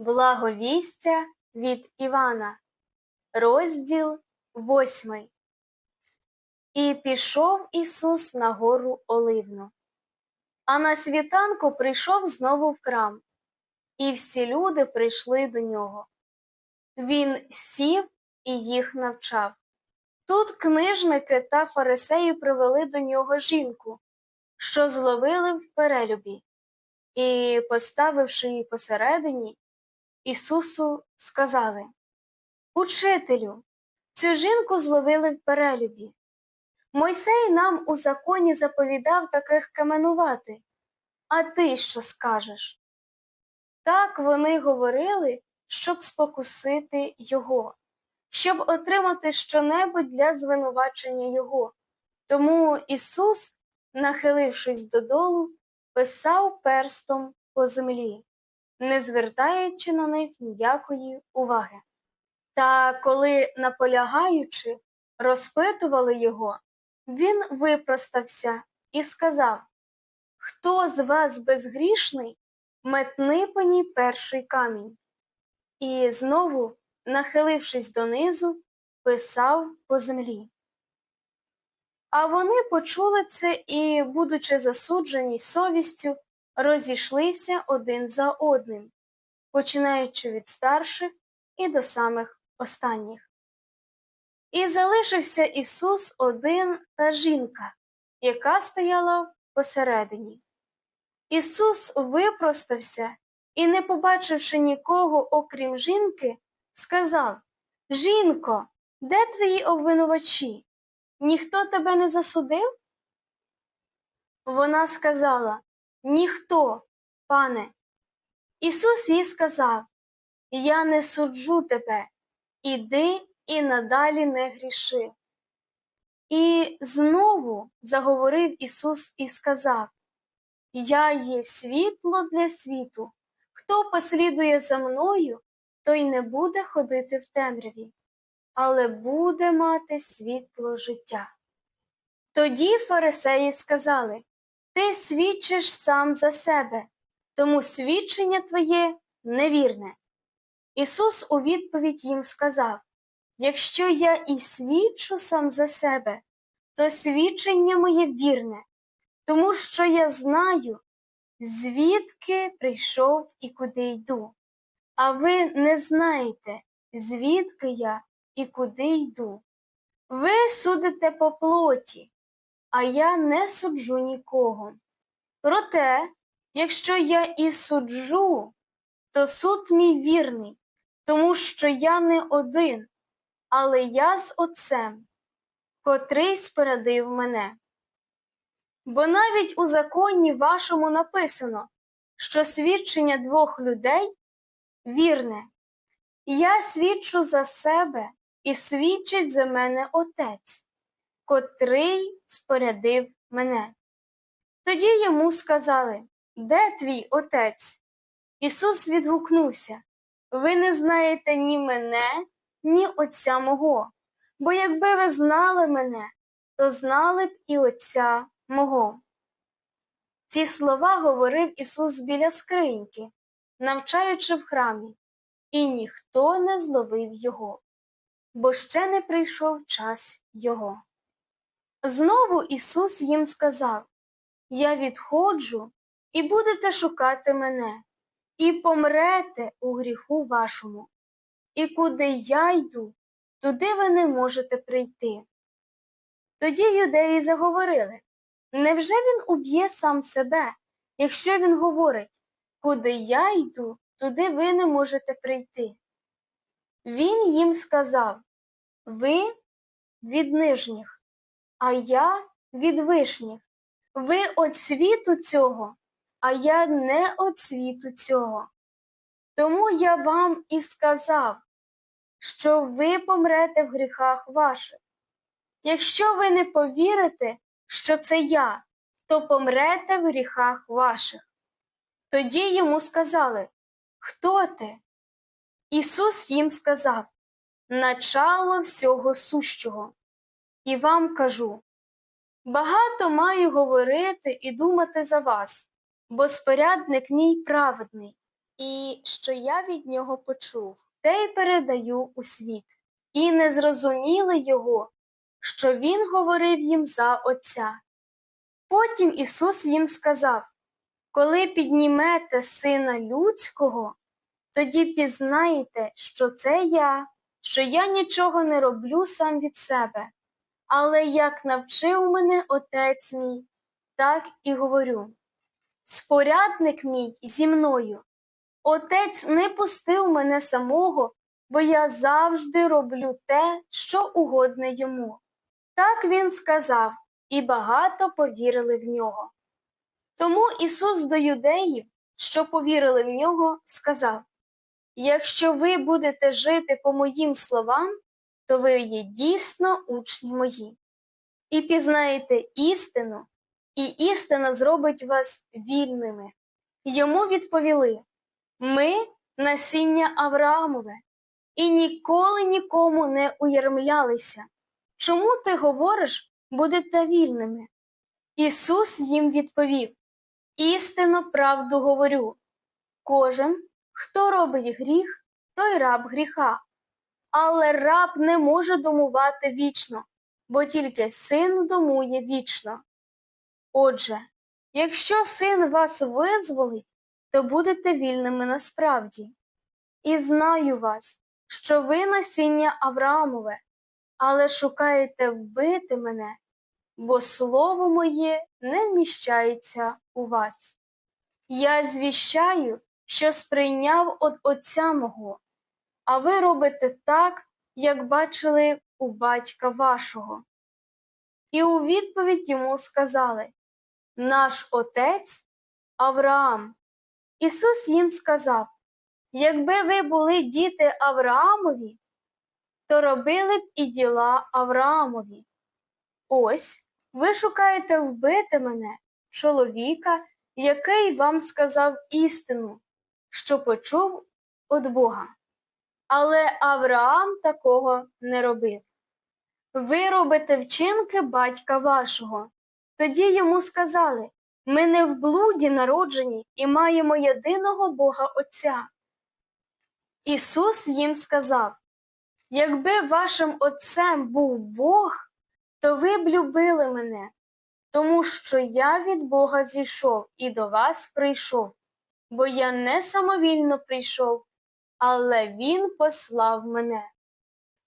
Благовістя від Івана, розділ восьмий. І пішов Ісус на гору Оливну. А на світанку прийшов знову в храм, і всі люди прийшли до нього. Він сів і їх навчав. Тут книжники та фарисеї привели до нього жінку, що зловили в перелюбі, і, поставивши її посередині, Ісусу сказали Учителю, цю жінку зловили в перелюбі. Мойсей нам у законі заповідав таких каменувати, а ти що скажеш? Так вони говорили, щоб спокусити його, щоб отримати щонебудь для звинувачення його. Тому Ісус, нахилившись додолу, писав перстом по землі, не звертаючи на них ніякої уваги. Та коли, наполягаючи, розпитували його, він випростався і сказав Хто з вас безгрішний, метни по ній перший камінь. І знову, нахилившись донизу, писав по землі. А вони почули це і, будучи засуджені совістю, розійшлися один за одним, починаючи від старших і до самих останніх. І залишився Ісус один та жінка, яка стояла посередині. Ісус випростався і, не побачивши нікого, окрім жінки, сказав Жінко, де твої обвинувачі? Ніхто тебе не засудив? Вона сказала Ніхто, пане. Ісус їй сказав Я не суджу тебе, іди і надалі не гріши. І знову заговорив Ісус і сказав Я є світло для світу. Хто послідує за мною, той не буде ходити в темряві, але буде мати світло життя. Тоді фарисеї сказали Ти свідчиш сам за себе, тому свідчення твоє невірне. Ісус у відповідь їм сказав Якщо я і свідчу сам за себе, то свідчення моє вірне, тому що я знаю, звідки прийшов і куди йду, а ви не знаєте, звідки я і куди йду. Ви судите по плоті, а я не суджу нікого. Проте, якщо я і суджу, то суд мій вірний, тому що я не один, але я з Отцем, котрий спорядив мене. Бо навіть у законі вашому написано, що свідчення двох людей вірне. Я свідчу за себе і свідчить за мене Отець, котрий спорядив мене. Тоді йому сказали, де твій отець? Ісус відгукнувся Ви не знаєте ні мене, ні Отця мого, бо якби ви знали мене, то знали б і Отця мого. Ці слова говорив Ісус біля скриньки, навчаючи в храмі, і ніхто не зловив Його, бо ще не прийшов час Його. Знову Ісус їм сказав Я відходжу, і будете шукати мене, і помрете у гріху вашому, і куди я йду, туди ви не можете прийти. Тоді юдеї заговорили Невже він уб'є сам себе, якщо він говорить Куди я йду, туди ви не можете прийти? Він їм сказав Ви від нижніх, а я від вишніх. Ви от світу цього, а я не от світу цього. Тому я вам і сказав, що ви помрете в гріхах ваших. Якщо ви не повірите, що це я, то помрете в гріхах ваших. Тоді йому сказали, Хто ти? Ісус їм сказав, начало всього сущого. І вам кажу, багато маю говорити і думати за вас, бо спорядник мій праведний, і що я від нього почув, те й передаю у світ. І не зрозуміли його, що він говорив їм за Отця. Потім Ісус їм сказав, коли піднімете Сина Людського, тоді пізнаєте, що це я, що я нічого не роблю сам від себе, але як навчив мене Отець мій, так і говорю. Спорядник мій зі мною. Отець не пустив мене самого, бо я завжди роблю те, що угодне йому. Так він сказав, і багато повірили в нього. Тому Ісус до юдеїв, що повірили в нього, сказав Якщо ви будете жити по моїм словам, то ви є дійсно учні мої. І пізнаєте істину, і істина зробить вас вільними. Йому відповіли Ми насіння Авраамове, і ніколи нікому не уярмлялися. Чому ти говориш, будете вільними? Ісус їм відповів Істинно правду говорю. Кожен, хто робить гріх, той раб гріха. Але раб не може домувати вічно, бо тільки син домує вічно. Отже, якщо син вас визволить, то будете вільними насправді. І знаю вас, що ви насіння Авраамове, але шукаєте вбити мене, бо слово моє не вміщається у вас. Я звіщаю, що сприйняв від Отця мого, а ви робите так, як бачили у батька вашого. І у відповідь йому сказали Наш отець Авраам. Ісус їм сказав Якби ви були діти Авраамові, то робили б і діла Авраамові. Ось ви шукаєте вбити мене, чоловіка, який вам сказав істину, що почув від Бога. Але Авраам такого не робив. Ви робите вчинки батька вашого. Тоді йому сказали ми не в блуді народжені і маємо єдиного Бога Отця. Ісус їм сказав Якби вашим Отцем був Бог, то ви б любили мене, тому що я від Бога зійшов і до вас прийшов, бо я не самовільно прийшов, але Він послав мене.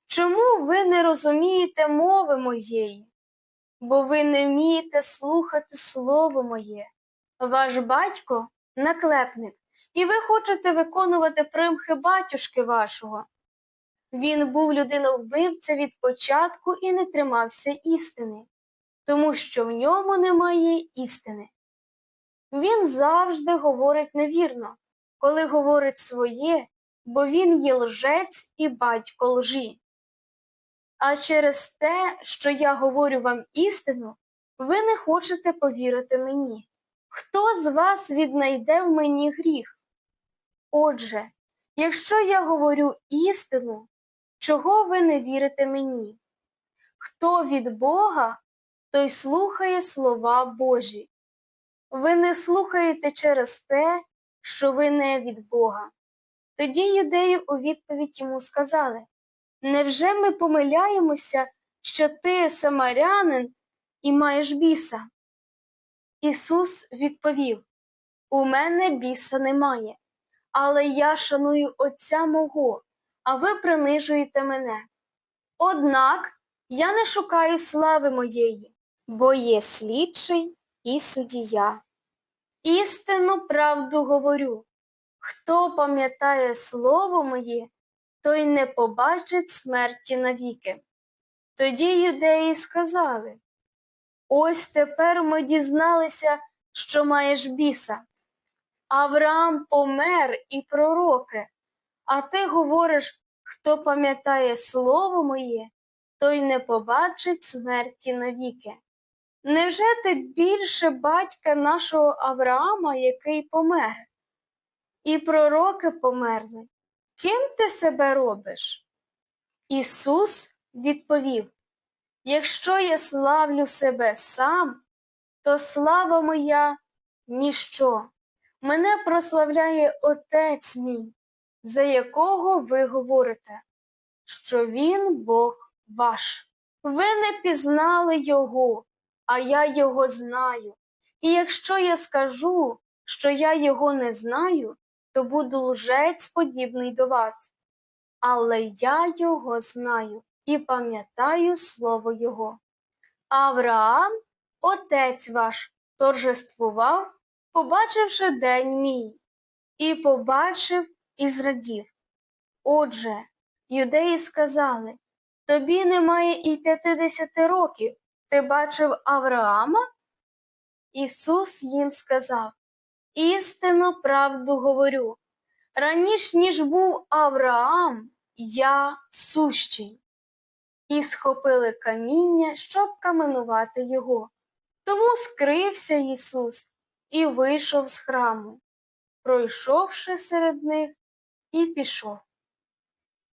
Чому ви не розумієте мови моєї? Бо ви не вмієте слухати слово моє. Ваш батько наклепник, і ви хочете виконувати примхи батюшки вашого. Він був людиновбивця від початку і не тримався істини, тому що в ньому немає істини. Він завжди говорить невірно, коли говорить своє, бо він є лжець і батько лжі. А через те, що я говорю вам істину, ви не хочете повірити мені. Хто з вас віднайде в мені гріх? Отже, якщо я говорю істину, чого ви не вірите мені? Хто від Бога, той слухає слова Божі. Ви не слухаєте через те, що ви не від Бога. Тоді юдеї у відповідь йому сказали Невже ми помиляємося, що ти самарянин і маєш біса? Ісус відповів У мене біса немає, але я шаную Отця мого, а ви принижуєте мене. Однак я не шукаю слави моєї, бо є слідчий і судія. Істинну правду говорю, хто пам'ятає слово моє, той не побачить смерті навіки. Тоді юдеї сказали Ось тепер ми дізналися, що маєш біса. Авраам помер і пророки, а ти говориш, хто пам'ятає слово моє, той не побачить смерті навіки. Невже ти більше батька нашого Авраама, який помер? І пророки померли. Ким ти себе робиш? Ісус відповів Якщо я славлю себе сам, то слава моя ніщо. Мене прославляє Отець мій, за якого ви говорите, що Він Бог ваш. Ви не пізнали Його, а я Його знаю. І якщо я скажу, що я Його не знаю, то буду лжець подібний до вас. Але я Його знаю і пам'ятаю слово Його. Авраам, отець ваш, торжествував, побачивши день мій, і побачив і зрадів. Отже, юдеї сказали, тобі немає і п'ятидесяти років, ти бачив Авраама? Ісус їм сказав, істину правду говорю, раніш, ніж був Авраам, я сущий. І схопили каміння, щоб каменувати його. Тому скрився Ісус і вийшов з храму, пройшовши серед них, і пішов.